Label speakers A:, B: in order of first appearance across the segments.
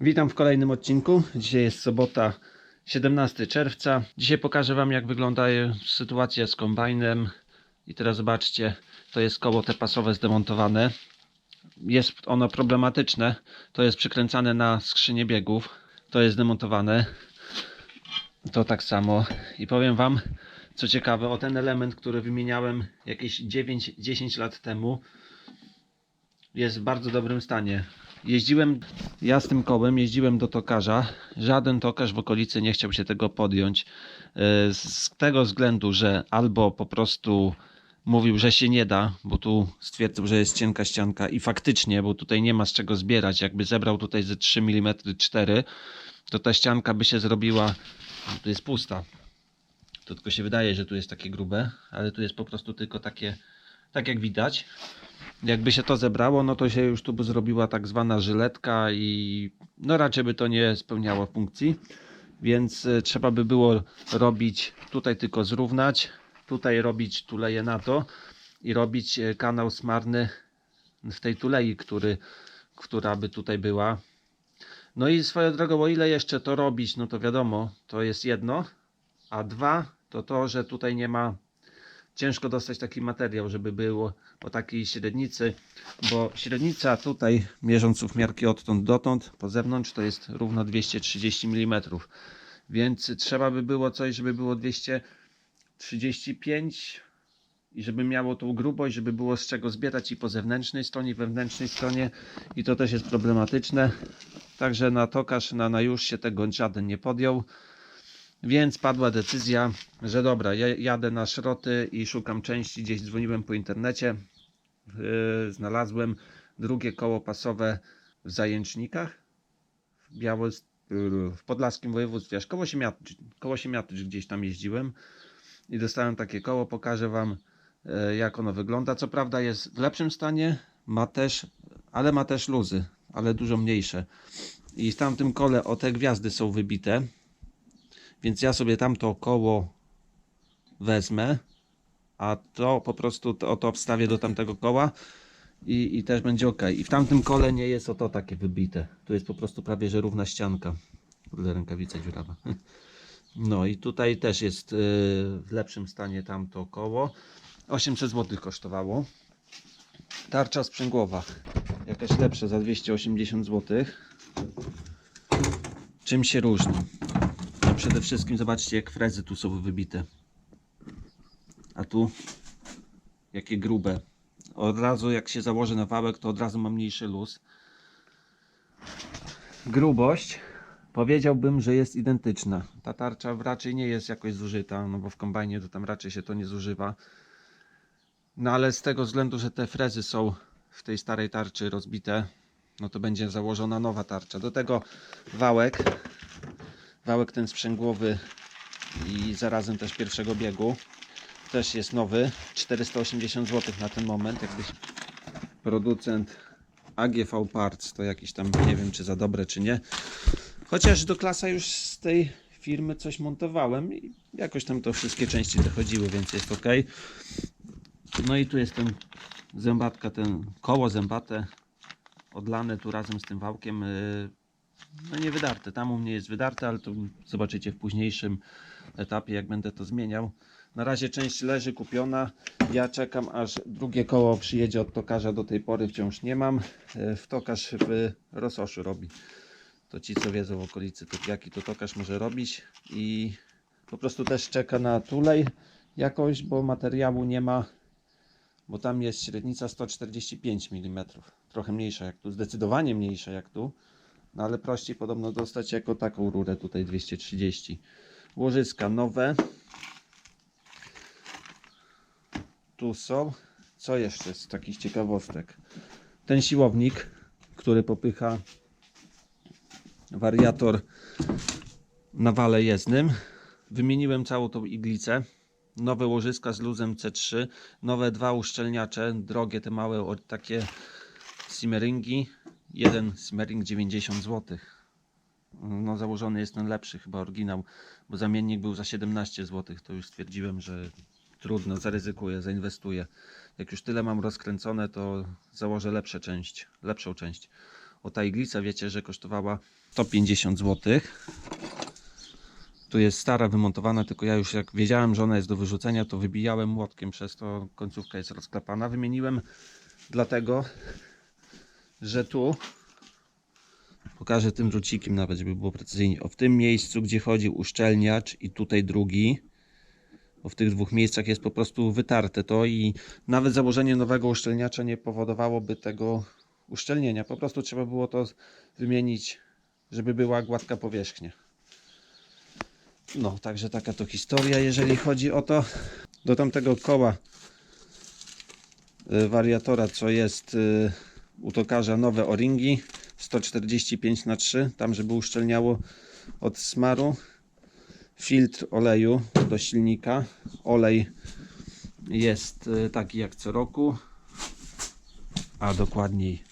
A: Witam w kolejnym odcinku. Dzisiaj jest sobota 17 czerwca. Dzisiaj pokażę Wam jak wygląda sytuacja z kombajnem. I teraz zobaczcie, to jest koło te pasowe zdemontowane. Jest ono problematyczne. To jest przykręcane na skrzynię biegów. To jest demontowane. To tak samo. I powiem Wam, co ciekawe, o ten element, który wymieniałem jakieś 9-10 lat temu, jest w bardzo dobrym stanie. Jeździłem, ja z tym kołem jeździłem do tokarza. Żaden tokarz w okolicy nie chciał się tego podjąć. e, Z tego względu, że albo po prostu mówił, że się nie da, bo tu stwierdził, że jest cienka ścianka i faktycznie, bo tutaj nie ma z czego zbierać. Jakby zebrał tutaj ze 3 mm 4, to ta ścianka by się zrobiła, tu jest pusta. To tylko się wydaje, że tu jest takie grube, ale tu jest po prostu tylko takie, tak jak widać. Jakby się to zebrało, no to się już tu by zrobiła tak zwana żyletka i no raczej by to nie spełniało funkcji. Więc e, trzeba by było robić tutaj tylko zrównać, tutaj robić tuleję na to i robić e, kanał smarny w tej tulei, który, która by tutaj była. No i swoją drogą, o ile jeszcze to robić, no to wiadomo, to jest jedno, a dwa to to, że tutaj nie ma ciężko dostać taki materiał, żeby było o takiej średnicy, bo średnica tutaj, mierząc miarki odtąd dotąd, po zewnątrz to jest równo 230 mm, więc trzeba by było coś, żeby było 235 i żeby miało tą grubość, żeby było z czego zbierać i po zewnętrznej stronie, i wewnętrznej stronie. I to też jest problematyczne, także na tokarz, na, na już się tego żaden nie podjął. Więc padła decyzja, że dobra, ja jadę na szroty i szukam części. Gdzieś dzwoniłem po internecie. Yy, znalazłem drugie koło pasowe w Zajęcznikach. W, Biało, w Podlaskim województwie, aż koło Siemiatycz, koło Siemiatycz gdzieś tam jeździłem. I dostałem takie koło. Pokażę Wam, yy, jak ono wygląda. Co prawda jest w lepszym stanie, ma też, ale ma też luzy, ale dużo mniejsze. I w tamtym kole o te gwiazdy są wybite. Więc ja sobie tamto koło wezmę, a to po prostu to, to wstawię do tamtego koła i, i też będzie ok. I w tamtym kole nie jest o to takie wybite. Tu jest po prostu prawie że równa ścianka. Kurde, rękawica dziurawa. No i tutaj też jest yy, w lepszym stanie tamto koło. 800 zł kosztowało. Tarcza sprzęgłowa. Jakaś lepsza za 280 zł. Czym się różni? Przede wszystkim zobaczcie jak frezy tu są wybite. A tu jakie grube. Od razu jak się założy na wałek to od razu ma mniejszy luz. Grubość powiedziałbym, że jest identyczna. Ta tarcza raczej nie jest jakoś zużyta, no bo w kombajnie to tam raczej się to nie zużywa. No ale z tego względu, że te frezy są w tej starej tarczy rozbite, no to będzie założona nowa tarcza. Do tego wałek Wałek ten sprzęgłowy i zarazem też pierwszego biegu. Też jest nowy 480 zł na ten moment. Jakbyś producent AGV Parts to jakiś tam nie wiem czy za dobre czy nie. Chociaż do klasa już z tej firmy coś montowałem i jakoś tam to wszystkie części dochodziły więc jest ok. No i tu jest ten zębatka ten koło zębate odlane tu razem z tym wałkiem yy, no nie wydarte. Tam u mnie jest wydarte, ale to zobaczycie w późniejszym etapie, jak będę to zmieniał. Na razie część leży kupiona. Ja czekam, aż drugie koło przyjedzie od tokarza. Do tej pory wciąż nie mam. E, W tokarz w Rososzu robi. To ci, co wiedzą w okolicy, to jaki to tokarz może robić. I po prostu też czeka na tulej jakoś, bo materiału nie ma. Bo tam jest średnica 145 mm. Trochę mniejsza jak tu, zdecydowanie mniejsza jak tu. No ale prościej podobno dostać jako taką rurę tutaj 230. Łożyska nowe. Tu są. Co jeszcze z takich ciekawostek? Ten siłownik, który popycha wariator na wale jezdnym. Wymieniłem całą tą iglicę. Nowe łożyska z luzem C3. Nowe dwa uszczelniacze, drogie te małe, takie simmeringi jeden Simmering 90 zł. No założony jest ten lepszy, chyba oryginał, bo zamiennik był za 17 zł. To już stwierdziłem, że trudno, zaryzykuję, zainwestuję. Jak już tyle mam rozkręcone, to założę lepsze część, lepszą część. O ta iglica wiecie, że kosztowała 150 zł. Tu jest stara, wymontowana, tylko ja już jak wiedziałem, że ona jest do wyrzucenia, to wybijałem młotkiem, przez to końcówka jest rozklepana. Wymieniłem dlatego, że tu pokażę tym drucikiem nawet, żeby było precyzyjnie. O w tym miejscu, gdzie chodził uszczelniacz i tutaj drugi, bo w tych dwóch miejscach jest po prostu wytarte to i nawet założenie nowego uszczelniacza nie powodowałoby tego uszczelnienia. Po prostu trzeba było to wymienić, żeby była gładka powierzchnia. No, także taka to historia, jeżeli chodzi o to. Do tamtego koła y, wariatora, co jest y, u tokarza nowe o-ringi 145 na 3 tam żeby uszczelniało od smaru. Filtr oleju do silnika. Olej jest y, taki jak co roku a dokładniej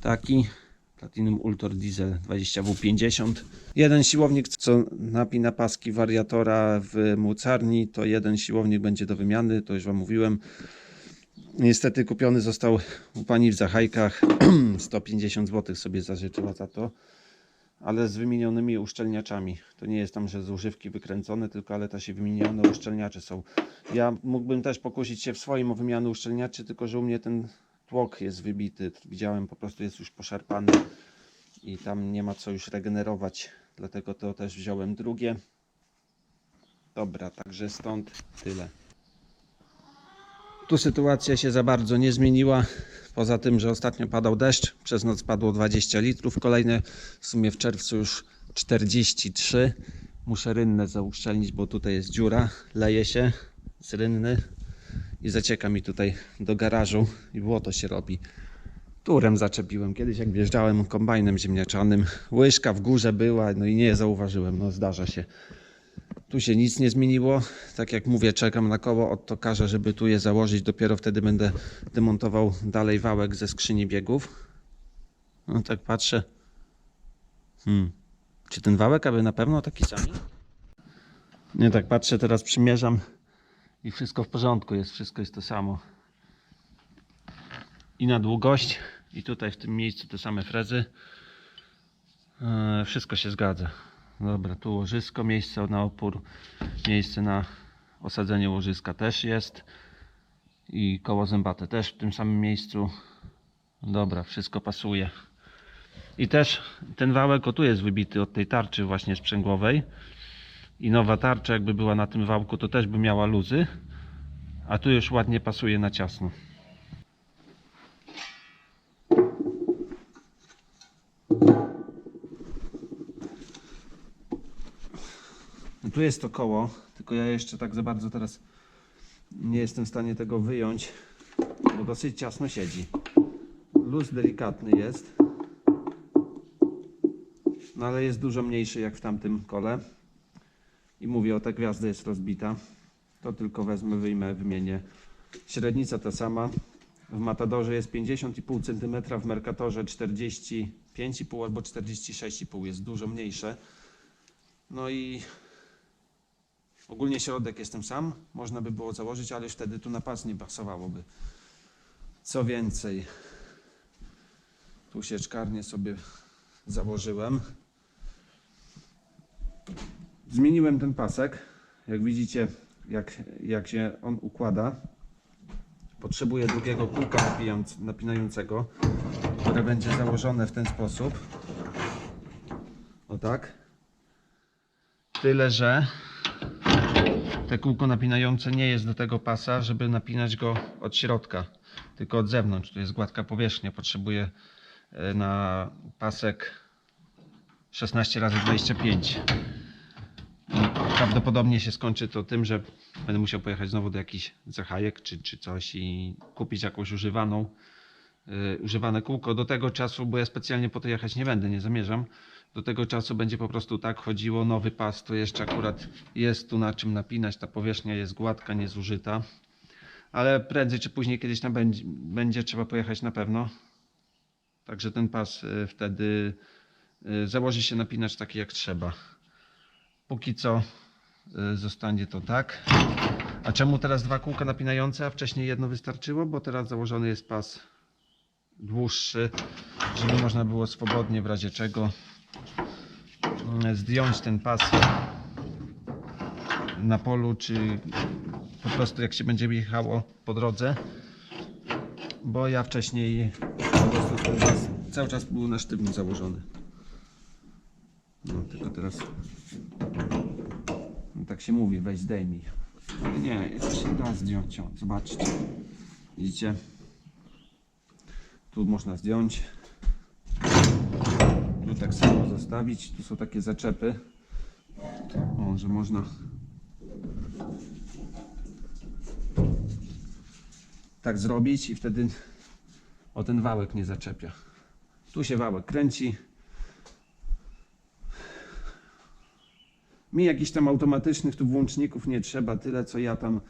A: taki. Platinum Ultor Diesel 20W50 jeden siłownik co napina paski wariatora w mocarni to jeden siłownik będzie do wymiany to już Wam mówiłem Niestety kupiony został u pani w Zachajkach. 150 zł sobie zażyczyła za to. Ale z wymienionymi uszczelniaczami. To nie jest tam, że z używki wykręcone, tylko ale te się wymienione uszczelniacze są. Ja mógłbym też pokusić się w swoim o wymianę uszczelniaczy, tylko że u mnie ten tłok jest wybity. Widziałem, po prostu jest już poszarpany i tam nie ma co już regenerować. Dlatego to też wziąłem drugie. Dobra, także stąd tyle. Tu sytuacja się za bardzo nie zmieniła. Poza tym, że ostatnio padał deszcz, przez noc padło 20 litrów, kolejne w sumie w czerwcu już 43. Muszę rynnę zauszczelnić, bo tutaj jest dziura, leje się z rynny i zacieka mi tutaj do garażu i błoto się robi. Turem zaczepiłem kiedyś, jak wjeżdżałem kombajnem ziemniaczanym. Łyżka w górze była, no i nie zauważyłem, no zdarza się. Tu się nic nie zmieniło. Tak jak mówię, czekam na koło od tokarza, żeby tu je założyć. Dopiero wtedy będę demontował dalej wałek ze skrzyni biegów. No tak patrzę. Hmm. Czy ten wałek, aby na pewno taki sam? Nie tak patrzę, teraz przymierzam i wszystko w porządku jest, wszystko jest to samo. I na długość, i tutaj w tym miejscu te same frezy. Eee, wszystko się zgadza. Dobra, tu łożysko, miejsce na opór, miejsce na osadzenie łożyska też jest. I koło zębate też w tym samym miejscu. Dobra, wszystko pasuje. I też ten wałek o tu jest wybity od tej tarczy właśnie sprzęgłowej. I nowa tarcza jakby była na tym wałku to też by miała luzy. A tu już ładnie pasuje na ciasno. Tu jest to koło, tylko ja jeszcze tak za bardzo teraz nie jestem w stanie tego wyjąć, bo dosyć ciasno siedzi. Luz delikatny jest, no ale jest dużo mniejszy jak w tamtym kole. I mówię, o ta gwiazda jest rozbita. To tylko wezmę, wyjmę, wymienię. Średnica ta sama. W Matadorze jest 50,5 cm, w Mercatorze 45,5 albo 46,5 jest dużo mniejsze. No i Ogólnie środek jestem sam, można by było założyć, ale już wtedy tu na pas nie pasowałoby. Co więcej, tu sieczkarnię sobie założyłem. Zmieniłem ten pasek. Jak widzicie, jak, jak się on układa. Potrzebuję drugiego kółka napinającego, które będzie założone w ten sposób. O tak. Tyle, że te kółko napinające nie jest do tego pasa, żeby napinać go od środka, tylko od zewnątrz. Tu jest gładka powierzchnia. Potrzebuję e, na pasek 16 razy 25 I prawdopodobnie się skończy to tym, że będę musiał pojechać znowu do jakichś zachajek czy, czy coś i kupić jakąś używaną y, używane kółko. Do tego czasu, bo ja specjalnie po to jechać nie będę, nie zamierzam. Do tego czasu będzie po prostu tak chodziło, nowy pas, to jeszcze akurat jest tu na czym napinać, ta powierzchnia jest gładka, niezużyta. Ale prędzej czy później kiedyś tam będzie, będzie trzeba pojechać na pewno. Także ten pas y, wtedy y, założy się napinacz taki jak trzeba. Póki co y, zostanie to tak. A czemu teraz dwa kółka napinające, a wcześniej jedno wystarczyło? Bo teraz założony jest pas dłuższy żeby można było swobodnie w razie czego zdjąć ten pas na polu, czy po prostu jak się będzie jechało po drodze. Bo ja wcześniej po prostu ten pas cały czas był na sztywno założony. No tylko teraz no, tak się mówi, weź zdejmij. Nie, jeszcze się da zdjąć. Zobaczcie. Widzicie? Tu można zdjąć. Tu tak samo zostawić. Tu są takie zaczepy. O, że można tak zrobić i wtedy o ten wałek nie zaczepia. Tu się wałek kręci. Mi jakichś tam automatycznych tu włączników nie trzeba. Tyle co ja tam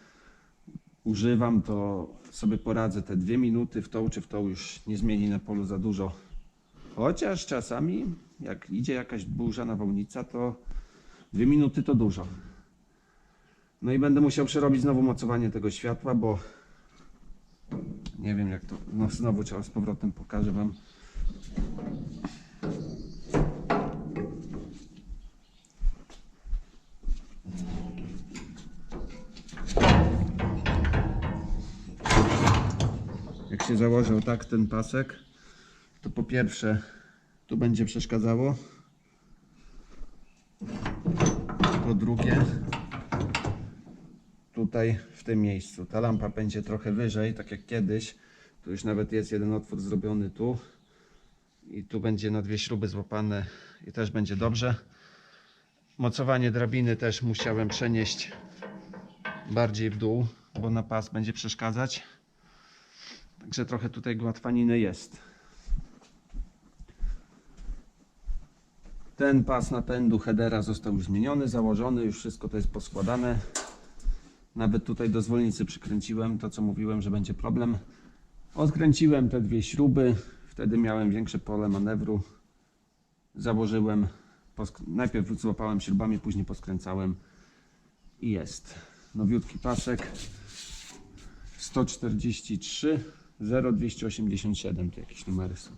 A: używam, to sobie poradzę te dwie minuty w tą czy w tą już nie zmieni na polu za dużo. Chociaż czasami jak idzie jakaś burza nawałnica, to dwie minuty to dużo. No i będę musiał przerobić znowu mocowanie tego światła, bo nie wiem jak to. No znowu trzeba z powrotem pokażę wam. Jak się założył tak ten pasek, po pierwsze tu będzie przeszkadzało. Po drugie tutaj w tym miejscu. Ta lampa będzie trochę wyżej, tak jak kiedyś. Tu już nawet jest jeden otwór zrobiony tu. I tu będzie na dwie śruby złapane i też będzie dobrze. Mocowanie drabiny też musiałem przenieść bardziej w dół, bo na pas będzie przeszkadzać. Także trochę tutaj gładwaniny jest. Ten pas napędu headera został już zmieniony, założony, już wszystko to jest poskładane. Nawet tutaj do zwolnicy przykręciłem to, co mówiłem, że będzie problem. Odkręciłem te dwie śruby, wtedy miałem większe pole manewru. Założyłem, najpierw złapałem śrubami, później poskręcałem i jest. Nowiutki pasek 143 0287, tu jakieś numery są.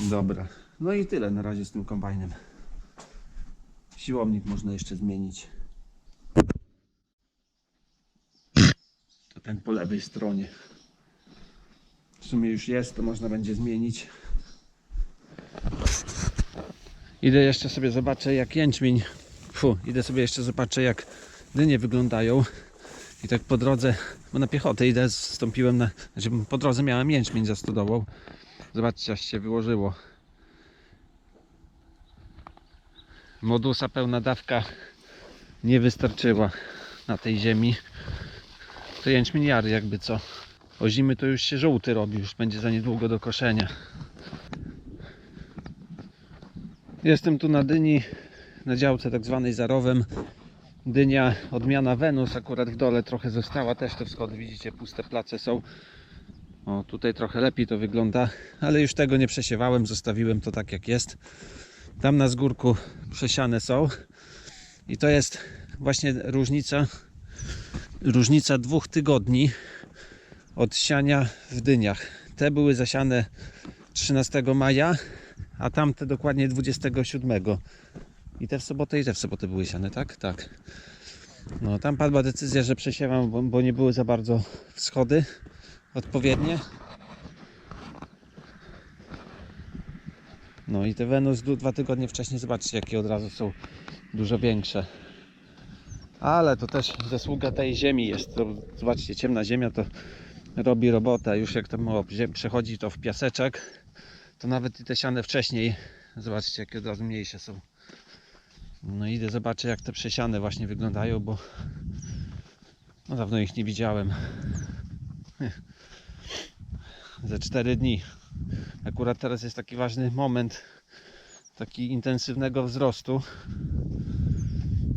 A: Dobra, no i tyle na razie z tym kombajnem. Siłownik można jeszcze zmienić. To ten po lewej stronie. W sumie już jest, to można będzie zmienić. Idę jeszcze sobie zobaczę jak jęczmień. Fu, idę sobie jeszcze zobaczę jak dynie wyglądają. I tak po drodze, bo na piechotę idę, zstąpiłem na. Znaczy po drodze miałem jęczmień za stodołą. Zobaczcie, aż się wyłożyło. Modusa pełna dawka nie wystarczyła na tej ziemi. To jęczmień jary jakby co. O zimy to już się żółty robi, już będzie za niedługo do koszenia. Jestem tu na dyni, na działce tak zwanej zarowem. Dynia odmiana Wenus, akurat w dole trochę została, też te wschody widzicie, puste place są. O, tutaj trochę lepiej to wygląda, ale już tego nie przesiewałem, zostawiłem to tak jak jest. Tam na zgórku przesiane są. I to jest właśnie różnica różnica dwóch tygodni od siania w dyniach. Te były zasiane 13 maja, a tamte dokładnie 27. I te w sobotę i te w sobotę były siane, tak? Tak. No, tam padła decyzja, że przesiewam, bo, bo nie były za bardzo wschody odpowiednie. No i te Wenus dwa tygodnie wcześniej, zobaczcie jakie od razu są dużo większe. Ale to też zasługa tej ziemi jest. To, zobaczcie, ciemna ziemia to robi robotę. Już jak tam o, ziem- przechodzi to w piaseczek, to nawet i te siane wcześniej, zobaczcie jakie od razu mniejsze są. No idę zobaczę jak te przesiane właśnie wyglądają, bo no dawno ich nie widziałem. Ze 4 dni. Akurat teraz jest taki ważny moment taki intensywnego wzrostu.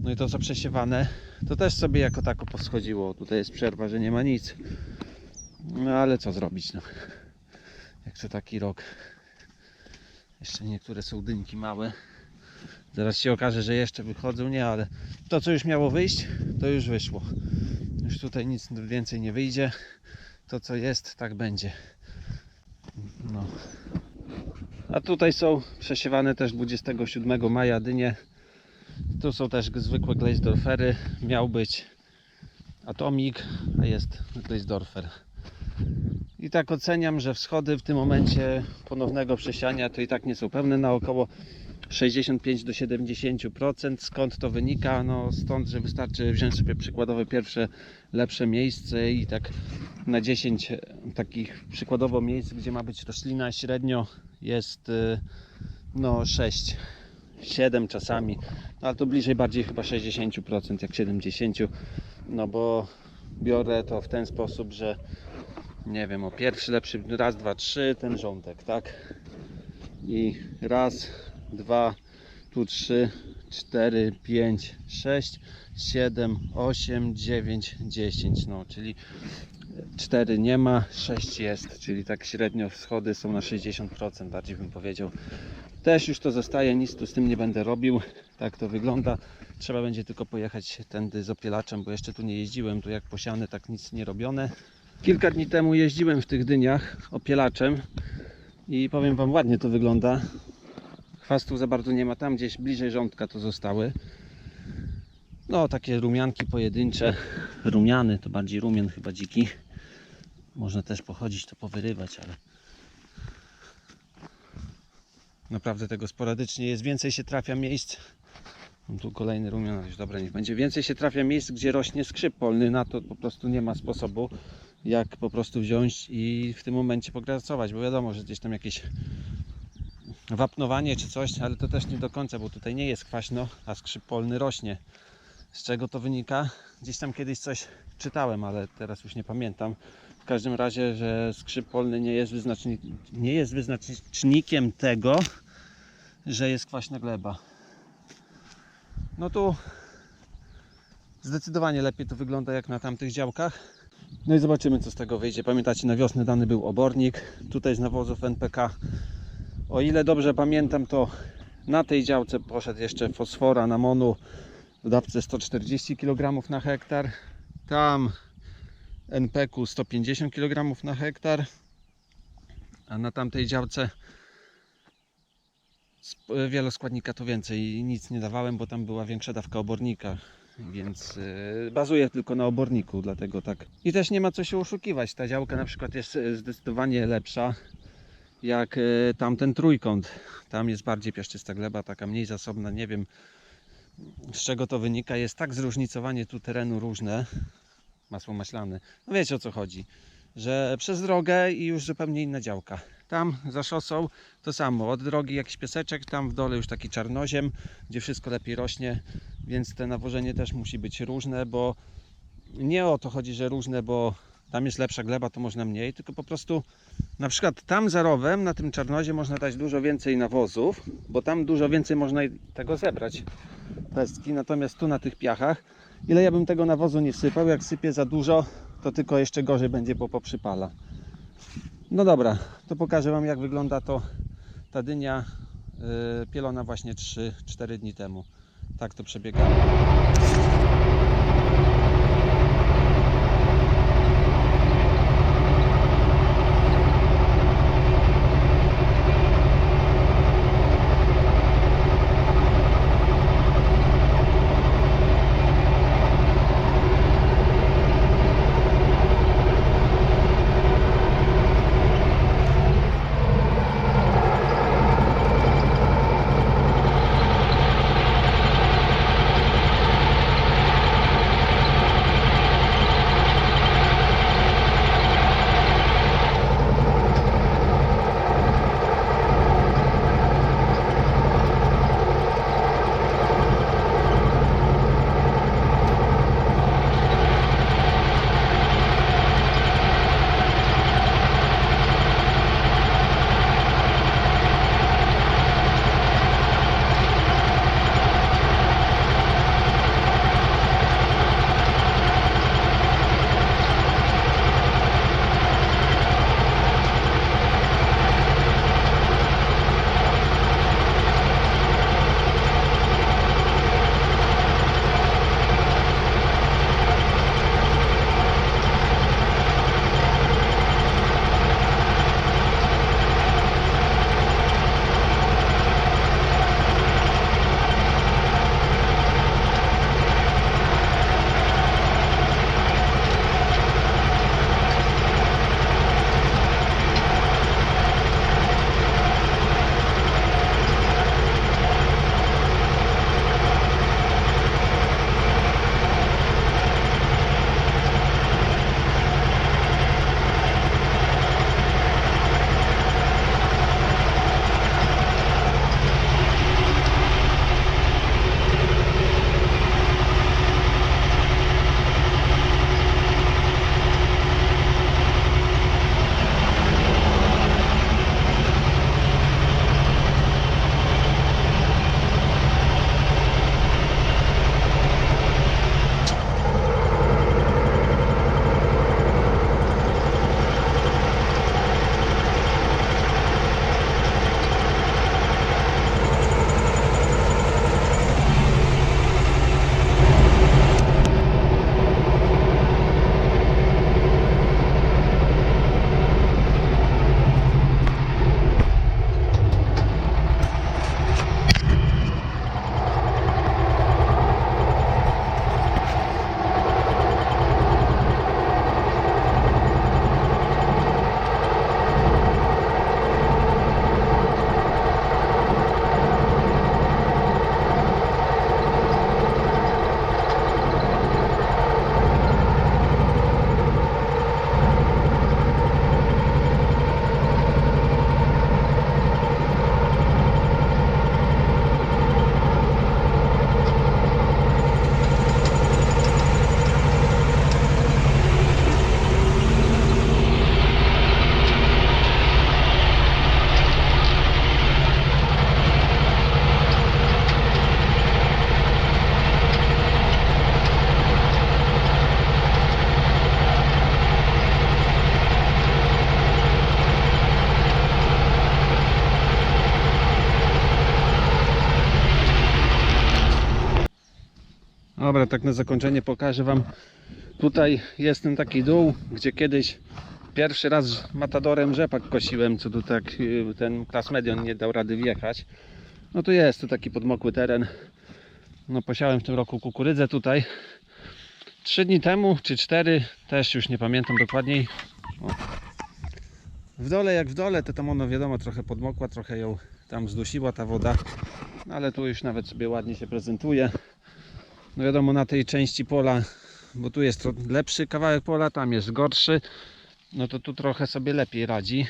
A: No i to co przesiewane, to też sobie jako tako poschodziło. Tutaj jest przerwa, że nie ma nic. No ale co zrobić, no. Jak to taki rok. Jeszcze niektóre są dynki małe. Zaraz się okaże, że jeszcze wychodzą, nie, ale to co już miało wyjść, to już wyszło. Już tutaj nic więcej nie wyjdzie. To co jest, tak będzie. No. A tutaj są przesiewane też 27 maja dynie. Tu są też zwykłe Gleisdorfery. Miał być Atomik, a jest Gleisdorfer. I tak oceniam, że wschody w tym momencie ponownego przesiania to i tak nie są pełne na około 65 do 70%. Skąd to wynika? No stąd, że wystarczy wziąć sobie przykładowe pierwsze lepsze miejsce i tak na 10 takich przykładowo miejsc, gdzie ma być roślina średnio jest y, no 6 7 czasami, no, ale to bliżej bardziej chyba 60% jak 70, no bo biorę to w ten sposób, że nie wiem, o pierwszy lepszy, raz, dwa, trzy, ten rządek, tak? I raz, dwa, tu trzy, cztery, pięć, sześć, siedem, osiem, dziewięć, dziesięć, no, czyli 4 nie ma, 6 jest, czyli tak średnio wschody są na 60%, bardziej bym powiedział. Też już to zostaje, nic tu z tym nie będę robił. Tak to wygląda. Trzeba będzie tylko pojechać tędy z opielaczem, bo jeszcze tu nie jeździłem, tu jak posiane, tak nic nie robione. Kilka dni temu jeździłem w tych dyniach opielaczem i powiem Wam, ładnie to wygląda. Chwastów za bardzo nie ma, tam gdzieś bliżej rządka to zostały. No, takie rumianki pojedyncze. Rumiany, to bardziej rumian chyba dziki. Można też pochodzić, to powyrywać, ale naprawdę tego sporadycznie jest. Więcej się trafia miejsc. Mam tu kolejny rumian, już dobra, niech będzie. Więcej się trafia miejsc, gdzie rośnie skrzyp polny. Na to po prostu nie ma sposobu, jak po prostu wziąć i w tym momencie pogracować, bo wiadomo, że gdzieś tam jakieś wapnowanie czy coś, ale to też nie do końca, bo tutaj nie jest kwaśno, a skrzyp polny rośnie. Z czego to wynika? Gdzieś tam kiedyś coś czytałem, ale teraz już nie pamiętam. W każdym razie, że skrzyp polny nie jest, wyznaczni- nie jest wyznacznikiem tego, że jest kwaśna gleba. No tu zdecydowanie lepiej to wygląda jak na tamtych działkach. No i zobaczymy co z tego wyjdzie. Pamiętacie, na wiosnę dany był obornik. Tutaj z nawozów NPK. O ile dobrze pamiętam, to na tej działce poszedł jeszcze fosfora namonu w dawce 140 kg na hektar. Tam NPK 150 kg na hektar. A na tamtej działce wieloskładnika to więcej nic nie dawałem, bo tam była większa dawka obornika. Więc yy, bazuję tylko na oborniku, dlatego tak. I też nie ma co się oszukiwać. Ta działka na przykład jest e, zdecydowanie lepsza jak e, tamten trójkąt. Tam jest bardziej piaszczysta gleba, taka mniej zasobna. Nie wiem z czego to wynika. Jest tak zróżnicowanie tu terenu różne. Masło maślane. No wiecie o co chodzi. Że przez drogę i już zupełnie inna działka. Tam za szosą to samo. Od drogi jakiś pieseczek, tam w dole już taki czarnoziem, gdzie wszystko lepiej rośnie. Więc te nawożenie też musi być różne, bo nie o to chodzi, że różne, bo tam jest lepsza gleba, to można mniej, tylko po prostu na przykład tam za rowem, na tym czarnozie można dać dużo więcej nawozów, bo tam dużo więcej można tego zebrać pestki, natomiast tu na tych piachach, ile ja bym tego nawozu nie wsypał, jak sypię za dużo, to tylko jeszcze gorzej będzie, bo poprzypala. No dobra, to pokażę Wam jak wygląda to ta dynia yy, pielona właśnie 3-4 dni temu. Tak to przebiegało. Dobra, tak na zakończenie pokażę Wam. Tutaj jest ten taki dół, gdzie kiedyś pierwszy raz matadorem rzepak kosiłem, co tu tak y, ten klas medion nie dał rady wjechać. No tu jest, tu taki podmokły teren. No posiałem w tym roku kukurydzę tutaj. Trzy dni temu, czy cztery, też już nie pamiętam dokładniej. O. W dole jak w dole, to tam ono wiadomo trochę podmokła, trochę ją tam zdusiła ta woda. Ale tu już nawet sobie ładnie się prezentuje. No wiadomo na tej części pola, bo tu jest lepszy kawałek pola, tam jest gorszy. No to tu trochę sobie lepiej radzi.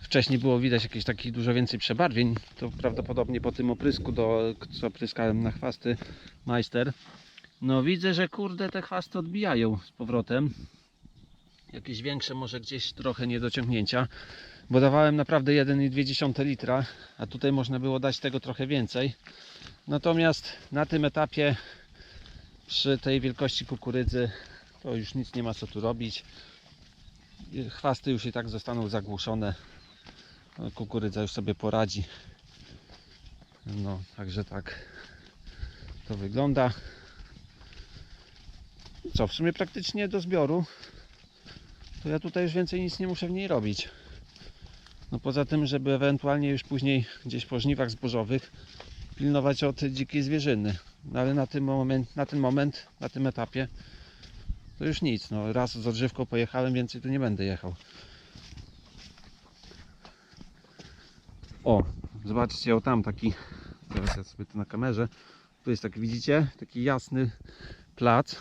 A: Wcześniej było widać jakieś takich dużo więcej przebarwień. To prawdopodobnie po tym oprysku, do, co pryskałem na chwasty majster. No widzę, że kurde te chwasty odbijają z powrotem. Jakieś większe może gdzieś trochę niedociągnięcia. Bo dawałem naprawdę 1,2 litra, a tutaj można było dać tego trochę więcej. Natomiast na tym etapie przy tej wielkości kukurydzy to już nic nie ma co tu robić. Chwasty już i tak zostaną zagłuszone. Kukurydza już sobie poradzi. No, także tak to wygląda. Co, w sumie praktycznie do zbioru to ja tutaj już więcej nic nie muszę w niej robić. No poza tym, żeby ewentualnie już później gdzieś po żniwach zbożowych pilnować od dzikiej zwierzyny. No ale na, tym moment, na ten moment, na tym etapie to już nic. No, raz z odżywką pojechałem, więcej tu nie będę jechał. O, zobaczcie, o tam taki, teraz ja sobie to na kamerze, tu jest taki, widzicie, taki jasny plac,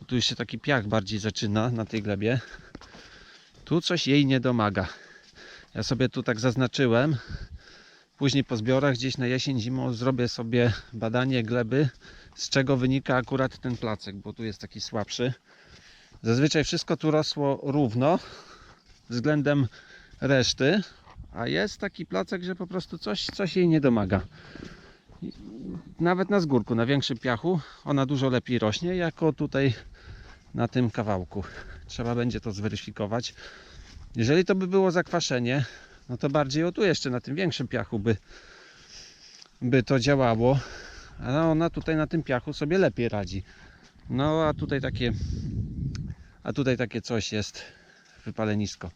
A: bo tu już się taki piach bardziej zaczyna na tej glebie. Tu coś jej nie domaga. Ja sobie tu tak zaznaczyłem. Później po zbiorach gdzieś na jesień, zimą zrobię sobie badanie gleby, z czego wynika akurat ten placek, bo tu jest taki słabszy. Zazwyczaj wszystko tu rosło równo względem reszty, a jest taki placek, że po prostu coś, coś jej nie domaga. Nawet na zgórku, na większym piachu, ona dużo lepiej rośnie, jako tutaj na tym kawałku. Trzeba będzie to zweryfikować. Jeżeli to by było zakwaszenie, no to bardziej o tu jeszcze na tym większym piachu by, by to działało. A ona tutaj na tym piachu sobie lepiej radzi. No a tutaj takie a tutaj takie coś jest wypalenisko.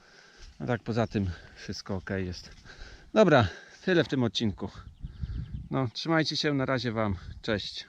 A: No tak poza tym wszystko ok jest. Dobra, tyle w tym odcinku. No, trzymajcie się, na razie Wam. Cześć.